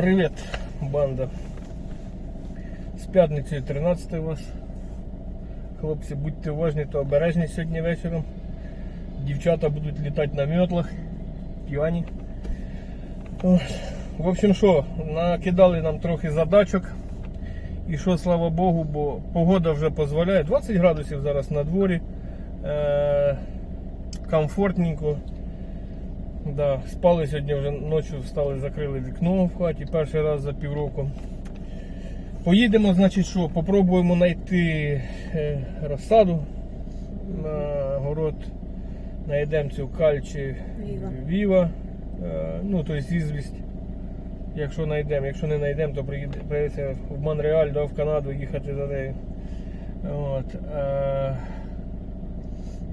Привіт, банда. З п'ятницею 13 у вас. Хлопці, будьте уважні та обережні сьогодні вечором. Дівчата будуть літати на мьотлах, п'яні. В общем, що, накидали нам трохи задачок. І що, слава Богу, бо погода вже дозволяє. 20 градусів зараз на дворі. Е- комфортненько. Да, спали сьогодні вже ночі встали, закрили вікно в хаті перший раз за півроку. Поїдемо, значить, що, попробуємо знайти е, розсаду на город. Знайдемо цю кальчі Віва. віва. Е, ну, тобто зізвість. Якщо знайдемо, якщо не знайдемо, то прийдеться в Монреаль, да, в Канаду їхати за нею. От. Е,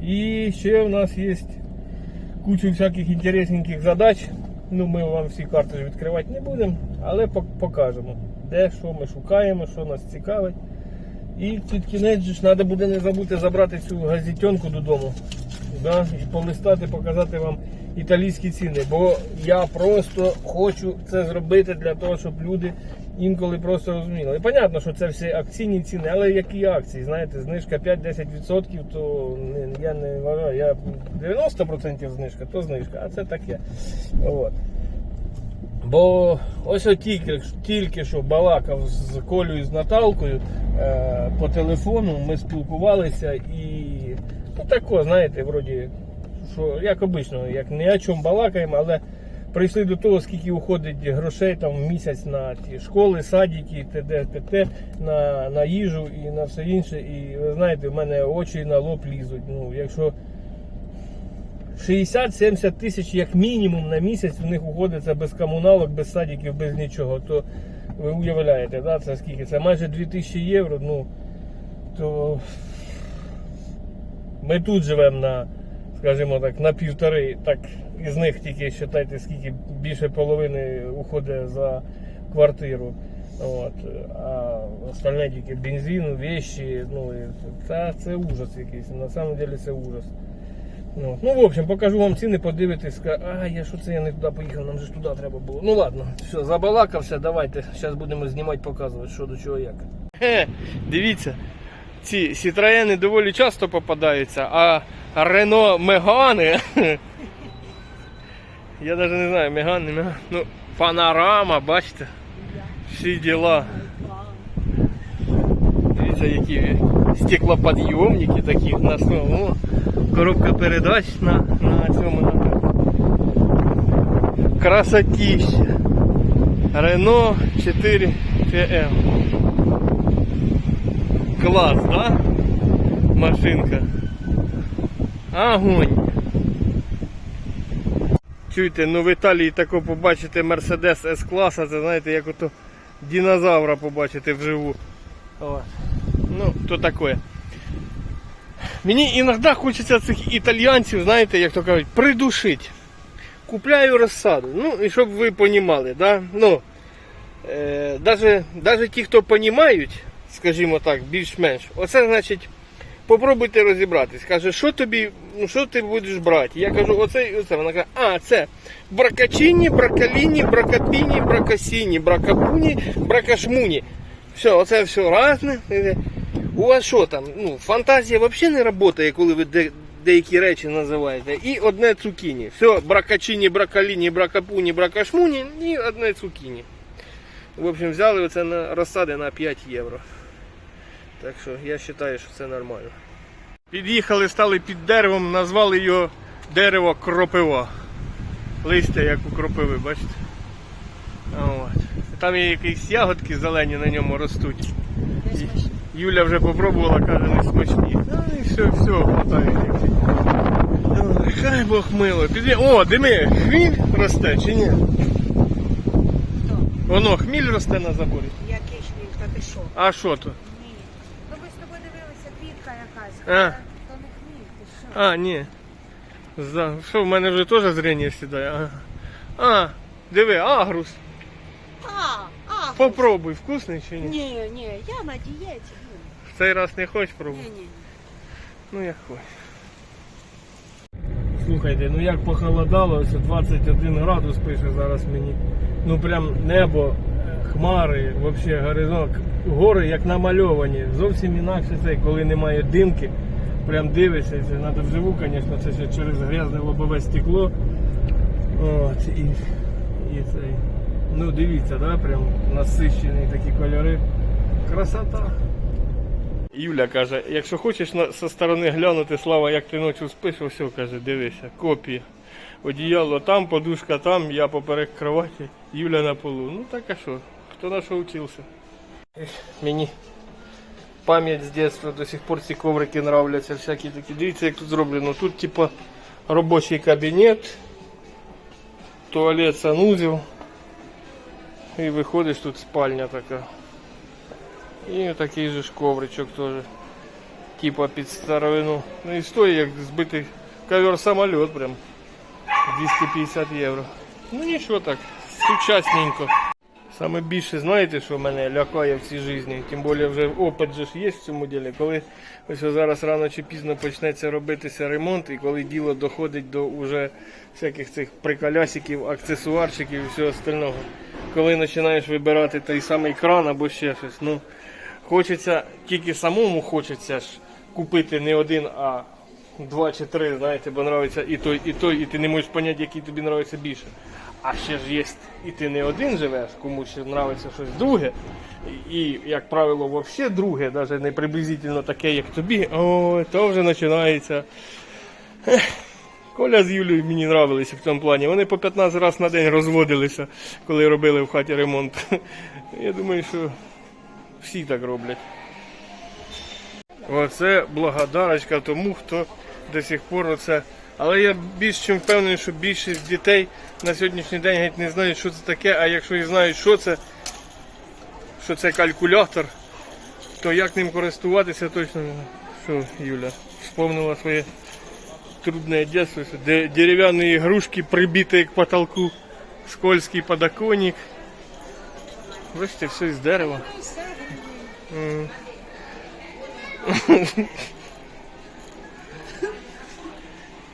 і ще в нас є кучу всяких інтересненьких задач. Ну, ми вам всі карти відкривати не будемо, але покажемо, де що ми шукаємо, що нас цікавить. І під кінець ж треба буде не забути забрати цю газетенку додому. Да? І полистати, показати вам італійські ціни. Бо я просто хочу це зробити для того, щоб люди інколи просто розуміли. І понятно, що це всі акційні ціни, але які акції? Знаєте, знижка 5-10%, то я не вважаю. Я 90% знижка, то знижка, а це таке. От. Бо ось тільки, тільки що балакав з Колею з Наталкою е, по телефону, ми спілкувалися і ну тако, знаєте, вроді, що як обично, як ні о чому балакаємо, але прийшли до того, скільки уходить грошей там в місяць на ті школи, садики, т.д. т.т., на, на їжу і на все інше. І ви знаєте, в мене очі на лоб лізуть. Ну, якщо 60-70 тисяч як мінімум на місяць в них уходить це без комуналок, без садиків, без нічого. То ви уявляєте, да, це скільки? Це майже 2000 євро. Ну, то ми тут живемо на, скажімо так, на півтори. Так із них тільки вважайте, скільки більше половини уходить за квартиру. От, а остальне тільки бензин, вещи, ну, і це, це ужас якийсь. На самом деле це ужас. Ну, ну, в общем, покажу вам ціни, подивитись, а я що це я не туди поїхав, нам же ж туди треба було. Ну ладно, все, забалакався, давайте. Зараз будемо знімати, показувати, що до чого як. Хе, дивіться, ці Сітроєни доволі часто попадаються, а Рено Мегани. Я навіть не знаю, Меган, не Меган. Ну, панорама, бачите, всі діла. Дивіться, які стеклоподйомники такі на основу. Коробка передач на, на цьому на красотіще. Рено 4 PM. Клас, да? Машинка. Огонь. Чуєте, ну в Італії тако побачите Мерседес С-класа, це знаєте, як ото динозавра побачити вживу. Ну, то таке. Мені іноді хочеться цих італійців, знаєте, як то кажуть, придушити. Купляю розсаду. Ну, і щоб ви розуміли, да? ну, е, даже, даже ті, хто розуміють, скажімо так, більш-менш, оце значить, попробуйте розібратись. Каже, що тобі, ну що ти будеш брати? Я кажу, оце і оце. Вона каже, а, це бракачині, бракаліні, бракапіні, бракасіні, бракабуні, бракашмуні. Все, оце все різне. У вас що там? Ну, фантазія взагалі не працює, коли ви де, деякі речі називаєте. І одне цукіні. Все, бракачині, бракаліні, бракапуні, бракашмуні і одне цукіні. В общем, взяли оце на розсади на 5 євро. Так що я вважаю, що це нормально. Під'їхали, стали під деревом, назвали його дерево кропива. Листя як у кропиви, бачите? От. Там є якісь ягодки зелені на ньому ростуть. Юля вже попробувала, каже, не смачні. Ну і все, все, хватає. Хай Бог мило. Піди. О, дими, хміль росте чи ні? Воно хміль росте на заборі. Який шміль, та ти що? А що то? Ні. Ну ви з тобою якась. А. То не хміль, ти що? А, ні. За... Що, в мене вже теж зрення сідає. Ага. А, диви, агрус. А, а. Попробуй, вкусний чи ні? Ні, ні, я на дієті. В цей раз не хочеш Ні, пробувати? ні. Ну як хочеш. Слухайте, ну як похолодало, ось 21 градус пише зараз мені ну прям небо, хмари, взагалі горизонт, гори як намальовані. Зовсім інакше це, коли немає димки. Прям дивишся, це треба вживу, звісно, це ще через грязне лобове стекло. От, і, і цей. Ну дивіться, да, прям насищені такі кольори. Красота. Юля каже, якщо хочеш на, со сторони глянути, Слава, як ти ночі спиш, ось каже, дивися, копія. Одіяло там, подушка там, я поперек кроваті, Юля на полу. Ну так а що, хто на що вчився? Ех, Мені пам'ять з дитинства до сих пор ці коврики нравляться, всякі такі. Дивіться, як тут зроблено. Тут типа робочий кабінет, туалет, санузел. І виходиш, тут спальня така. І такий же ж ковричок теж. Типа під старовину. Ну і стоїть як збитий ковер самоліт прям. 250 євро. Ну нічого так, сучасненько. Саме більше знаєте, що мене лякає в цій житті, тим більше вже опит же ж є в цьому ділі. Коли ось зараз рано чи пізно почнеться робитися ремонт, і коли діло доходить до уже всяких цих приколясиків, аксесуарчиків і всього остального. Коли починаєш вибирати той самий кран або ще щось, ну хочеться, тільки самому хочеться ж купити не один, а два чи три, знаєте, бо нравиться і той, і той, і ти не можеш зрозуміти, який тобі нравиться більше. А ще ж є, і ти не один живеш, комусь ще нравиться щось друге. І, як правило, взагалі друге, навіть не приблизительно таке, як тобі, о, то вже починається. Коля з Юлею мені нравилися в цьому плані. Вони по 15 разів на день розводилися, коли робили в хаті ремонт. Я думаю, що всі так роблять. Оце благодарочка тому, хто до сих пор оце. Але я більш чим впевнений, що більшість дітей на сьогоднішній день геть не знають, що це таке, а якщо і знають, що це, що це калькулятор, то як ним користуватися точно не знаю. Що, Юля, вспомнила своє трудное детство. что де- Деревянные игрушки, прибитые к потолку, скользкий подоконник. Бачите, все из дерева. М.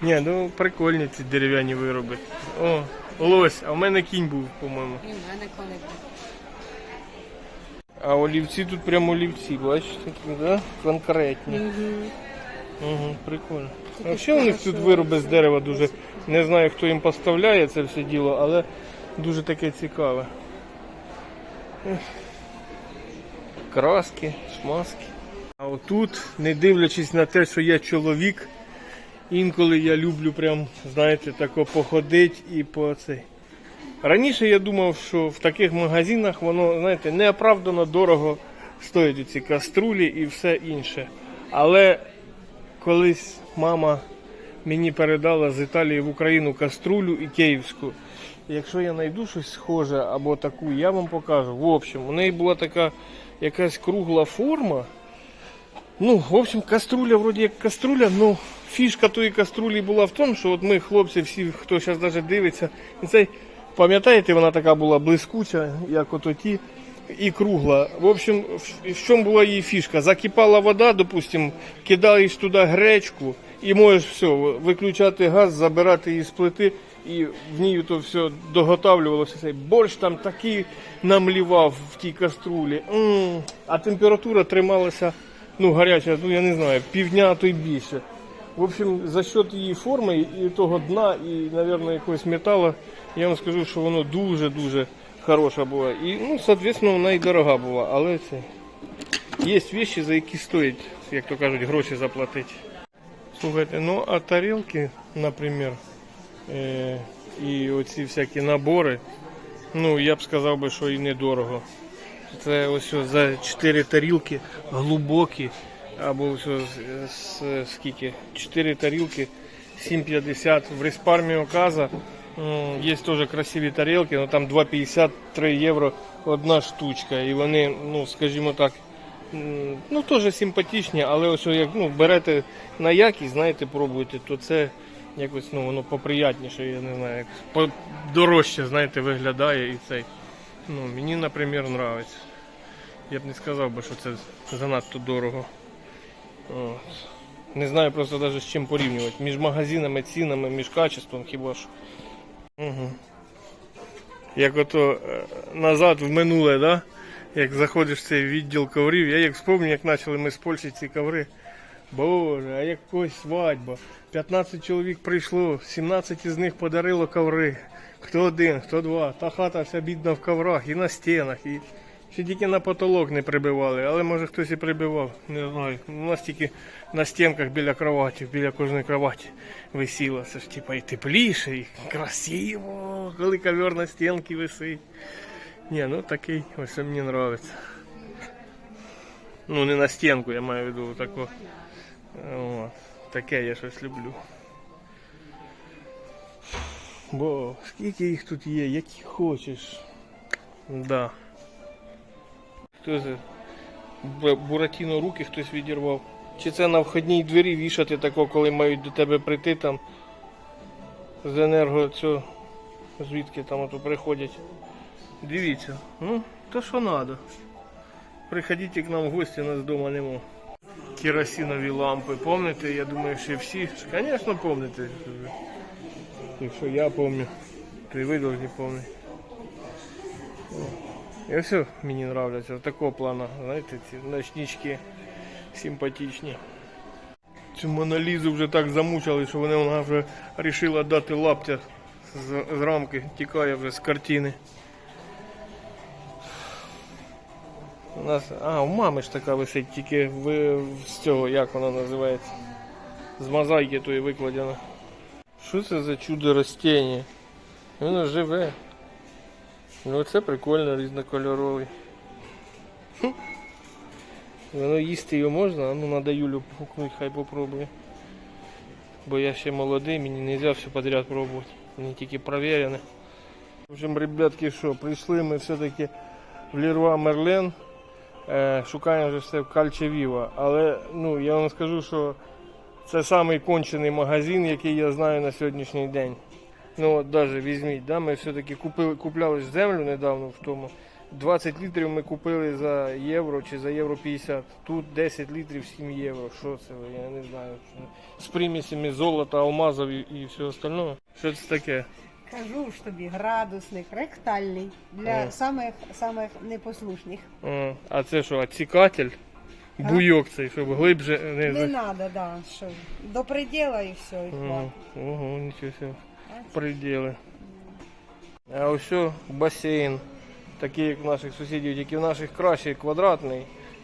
Ні, ну прикольні ці дерев'яні вироби. О, лось, а в мене кінь був, по-моєму. І в мене коли був. А олівці тут прямо олівці, бачите, такі, да? конкретні. Угу, прикольно. А ще у них тут вироби з дерева дуже. Не знаю, хто їм поставляє це все діло, але дуже таке цікаве. Ех. Краски, шмаски. А отут, не дивлячись на те, що я чоловік, інколи я люблю прям, знаєте, тако походити і по цей. Раніше я думав, що в таких магазинах воно, знаєте, неоправдано дорого стоять ці каструлі і все інше. Але колись мама мені передала з Італії в Україну каструлю і київську. Якщо я знайду щось схоже або таку, я вам покажу. В общем, у неї була така якась кругла форма. Ну, в общем, каструля вроді як каструля, ну фішка тої каструлі була в тому, що от ми, хлопці, всі, хто зараз навіть дивиться, цей, пам'ятаєте, вона така була блискуча, як ото ті, і кругла. В общем, в, чому була її фішка? Закипала вода, допустим, кидаєш туди гречку і можеш все, виключати газ, забирати її з плити, і в ній то все доготавлювалося. Цей борщ там такий намлівав в тій каструлі. М, А температура трималася ну, гаряча, ну я не знаю, півдня, то й більше. В общем, за счет її форми і того дна, і, мабуть, якогось металу, я вам скажу, що воно дуже-дуже хороша була. І, ну, соответственно, вона і дорога була. Але це є речі, за які стоїть, як то кажуть, гроші заплатити. Слухайте, ну а тарілки, наприклад, е, і оці всякі набори, ну я б сказав би, що і недорого. Це ось за 4 тарілки глибокі, або ось з, скільки? 4 тарілки 7,50 в Респармі Оказа. Є теж красиві тарілки, але там 2,53 євро одна штучка. І вони, ну скажімо так, ну теж симпатичні, але ось як ну, берете на якість, знаєте, пробуєте, то це якось ну, воно поприятніше, я не знаю, як дорожче, знаєте, виглядає і цей. Ну, мені, наприклад, подобається. Я б не сказав би, що це занадто дорого. От. Не знаю просто навіть з чим порівнювати. Між магазинами, цінами, між качеством хіба що. Угу. як ото е, назад в минуле, да? як заходиш в цей відділ коврів. Я як вспомню, як почали ми з Польщі ці коври. Боже, а якось свадьба. 15 чоловік прийшло, 17 із них подарило коври. Хто один, хто два. Та хата вся бідна в коврах і на стінах. І ще тільки на потолок не прибивали, але може хтось і прибивав. Не знаю. У нас тільки на стінках біля кроваті, біля кожної кроваті висіло. Це ж типа і тепліше, і красиво, коли ковер на стінці висить. Ні, ну такий, ось мені подобається. Ну не на стінку, я маю в виду тако. Таке я щось люблю. Бо скільки їх тут є, які хочеш. Да. Хто це? Буратіно руки хтось відірвав. Чи це на входній двері вішати тако, коли мають до тебе прийти там з енерго цього, звідки там ото приходять. Дивіться, ну, то що треба. Приходіть к нам в гості, нас вдома нема. Керосинові лампи, помните? Я думаю, що всі. Звісно, помните. Якщо я помню, то і ви повинні пам'ятати. І все мені нравляться. Такого плану, знаєте, ці ночнички симпатичні. Цю монолізу вже так замучили, що вона вже вирішила дати лаптя з, з рамки, тікає вже з картини. У нас. А, у мами ж така висить, тільки в, з цього, як вона називається? З мозаїки тої викладена. Що це за чудо ростіння? Воно живе. Ну це прикольно, різнокольоровий. Воно їсти його можна, а ну надо Юлю погукнуть, хай попробує. Бо я ще молодий, мені не можна все подряд пробувати. Мені тільки перевірене. В общем, ребятки, що, прийшли ми все-таки в Леруа Мерлен. Е, шукаємо вже все в Кальче Віва. Але ну, я вам скажу, що це самий кончений магазин, який я знаю на сьогоднішній день. Ну от навіть візьміть, да, ми все-таки купили, купляли землю недавно в тому. 20 літрів ми купили за євро чи за євро 50. Тут 10 літрів 7 євро. Що це? Я не знаю. З примісями золота, алмазів і, і все остального. Що це таке? Кажу ж тобі, градусник, ректальний для самих самих непослушних. А, а це що, отсікатель? Буйок цей, щоб глибше не. Не за- треба, да, що до приділа і все, і Ага, хватить. Ого, нічого себе. Приділи. А ось що, басейн. Такий, як у наших сусідів, тільки в наших кращий квадратний.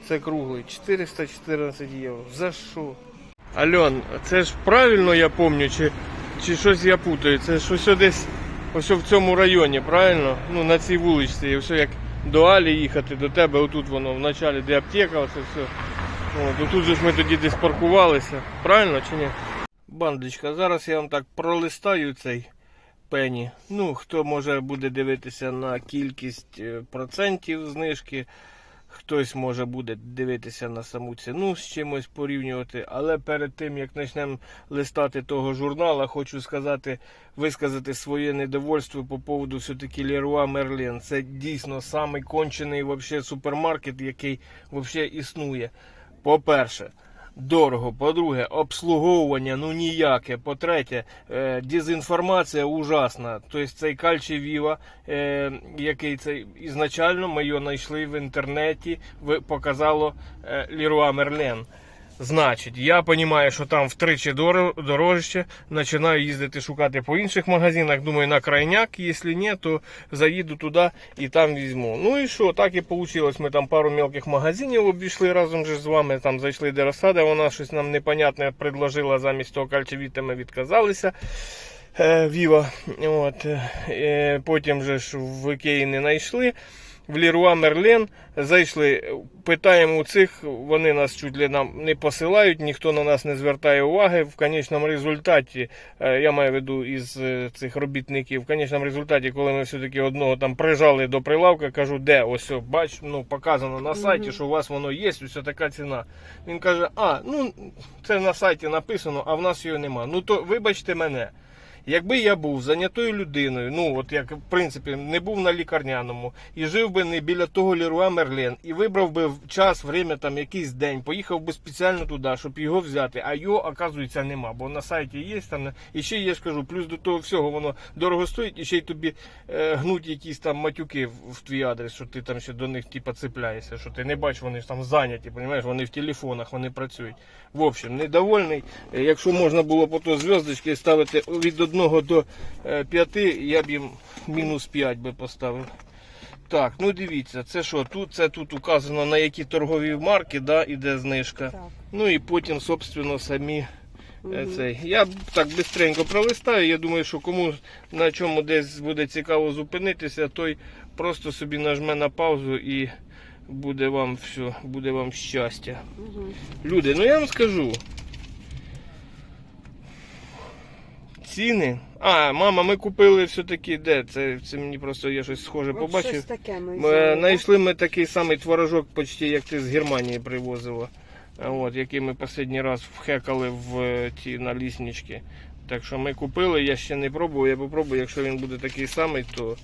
Це круглий. 414 євро. За що? Альон, це ж правильно я пам'ятаю, чи, чи щось я путаю? Це ж ось десь ось в цьому районі, правильно? Ну, на цій вулиці. І все як до Алі їхати, до тебе, отут воно, в началі, де аптека, оце все. От, тут же ж ми тоді десь паркувалися. Правильно чи ні? Бандочка, зараз я вам так пролистаю цей пені. Ну, хто може буде дивитися на кількість е, процентів знижки, хтось може буде дивитися на саму ціну з чимось порівнювати. Але перед тим як почнемо листати того журнала, хочу сказати, висказати своє недовольство по поводу все-таки Леруа Merlin. Це дійсно самий кончений вообще супермаркет, який вообще існує. По-перше, дорого. По-друге, обслуговування ну ніяке. По-третє, е, дезінформація ужасна. Тобто цей Кальчі Віва, е, який цей ізначально ми його знайшли в інтернеті, показало е, Leroy Merlin. Значить, я розумію, що там втричі дорожче. Починаю їздити шукати по інших магазинах. Думаю, на крайняк, якщо ні, то заїду туди і там візьму. Ну і що, так і вийшло. Ми там пару мелких магазинів обійшли разом же з вами. Там зайшли до розсади, вона щось нам непонятне предложила замість того кальчевіта, ми відказалися. Е, Віва. От. Е, Потім же ж в Ікеї не знайшли. В Ліруа Мерлен зайшли, питаємо у цих, вони нас чуть ли нам не посилають, ніхто на нас не звертає уваги. В конечному результаті, е, я маю в виду із е, цих робітників, в конечному результаті, коли ми все-таки одного там прижали до прилавка, кажу, де ось, бач, ну показано на сайті, що у вас воно є, ось така ціна. Він каже, а, ну це на сайті написано, а в нас його нема. Ну то вибачте мене. Якби я був зайнятою людиною, ну от як в принципі не був на лікарняному і жив би не біля того Леруа Мерлен, і вибрав би час, время, там якийсь день, поїхав би спеціально туди, щоб його взяти, а його, оказується, нема. Бо на сайті є там. І ще я ж кажу, плюс до того всього воно дорого стоїть, і ще й тобі е, гнуть якісь там матюки в, в твій адрес, що ти там ще до них типа цепляєшся, що ти не бачиш, вони ж там зайняті, розумієш, вони в телефонах, вони працюють. В общем, недовольний. Е, Якщо можна було по то зв'язочки ставити від 1 до 5, я б їм мінус 5 би поставив. Так, ну дивіться, це що, тут це тут указано на які торгові марки, да, іде знижка. Так. Ну і потім, собственно, самі е, цей. Я так бистренько пролистаю. Я думаю, що кому на чому десь буде цікаво зупинитися, той просто собі нажме на паузу і буде вам все, буде вам щастя. Мгм. Люди, ну я вам скажу. Ціни. А, мама, ми купили все-таки де? Це, це мені просто я щось схоже От побачив. щось таке ми Ми взяли, так? знайшли ми такий самий творожок, почти як ти з Германії привозила. От, який ми останній раз вхекали в е, ті наліснички. Так що ми купили, я ще не пробував, я попробую, якщо він буде такий самий, то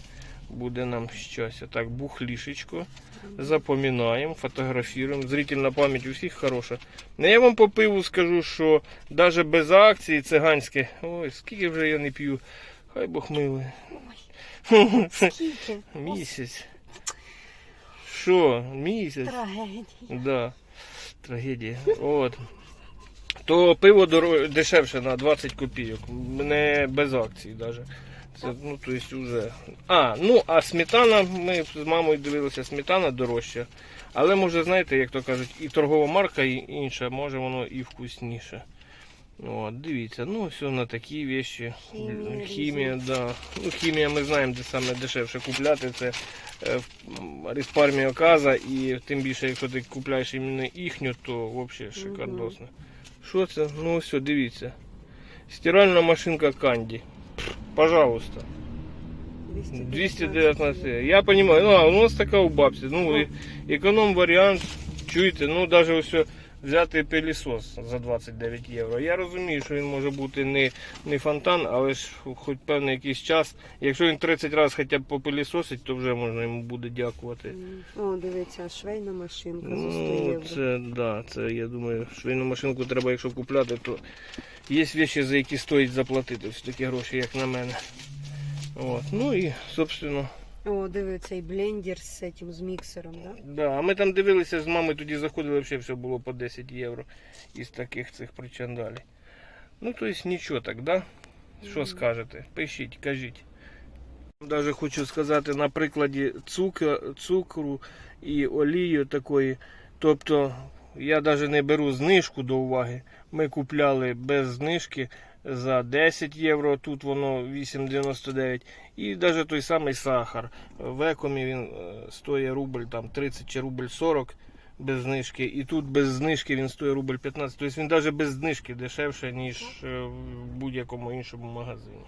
буде нам щастя. Так, бухлішечко. Запоминаємо, фотографуємо. Зрительна пам'ять у всіх хороша. Ну, я вам по пиву скажу, що навіть без акції циганське. Ой, скільки вже я не п'ю. Хай Бог милий. Скільки? Місяць. Що? Місяць? Трагедія. Да. Трагедія. От. То пиво дешевше на 20 копійок. Не без акцій навіть. Це, ну, то есть уже. А, ну, а сметана, ми з мамою дивилися, сметана дорожча. Але може, знаєте, як то кажуть, і торгова марка, і інша, може воно і вкусніше. От, дивіться, ну все на такі вещі. Хімія Хімія, да. Ну, хімія ми знаємо, де саме дешевше купляти. Це е, в Оказа, і тим більше, якщо ти купляєш іменно їхню, то взагалі шикардосно. Що це? Ну все, дивіться. Стиральна машинка Канді. Пожалуйста. 219. Я понимаю, ну а у нас така у бабці. Ну, економ варіант, чуєте, ну навіть ось взяти пилісос за 29 євро. Я розумію, що він може бути не, не фонтан, але ж хоч певний якийсь час. Якщо він 30 разів хоча б попилісосить, то вже можна йому буде дякувати. О, дивіться, швейна машинка за 100 Ну, це, да, це я думаю, швейну машинку треба, якщо купляти, то є речі, за які стоїть заплатити все такі гроші, як на мене. От. Ну і, собственно, О, дивіться, і блендер з цим, з міксером, да? да. А ми там дивилися з мамою, тоді заходили, взагалі все було по 10 євро із таких цих причандалей. Ну, то есть нічого так, да? Що скажете? Пишіть, кажіть. Даже хочу сказати на прикладі цукру, цукру і олії такої. Тобто я навіть не беру знижку до уваги. Ми купляли без знижки за 10 євро, тут воно 8,99. І навіть той самий сахар. В екомі він е, стоїть рубль там 30 чи рубль 40 без знижки. І тут без знижки він стоїть рубль 15. Тобто він навіть без знижки дешевше, ніж е, в будь-якому іншому магазині.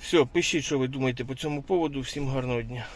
Все, пишіть, що ви думаєте по цьому поводу. Всім гарного дня.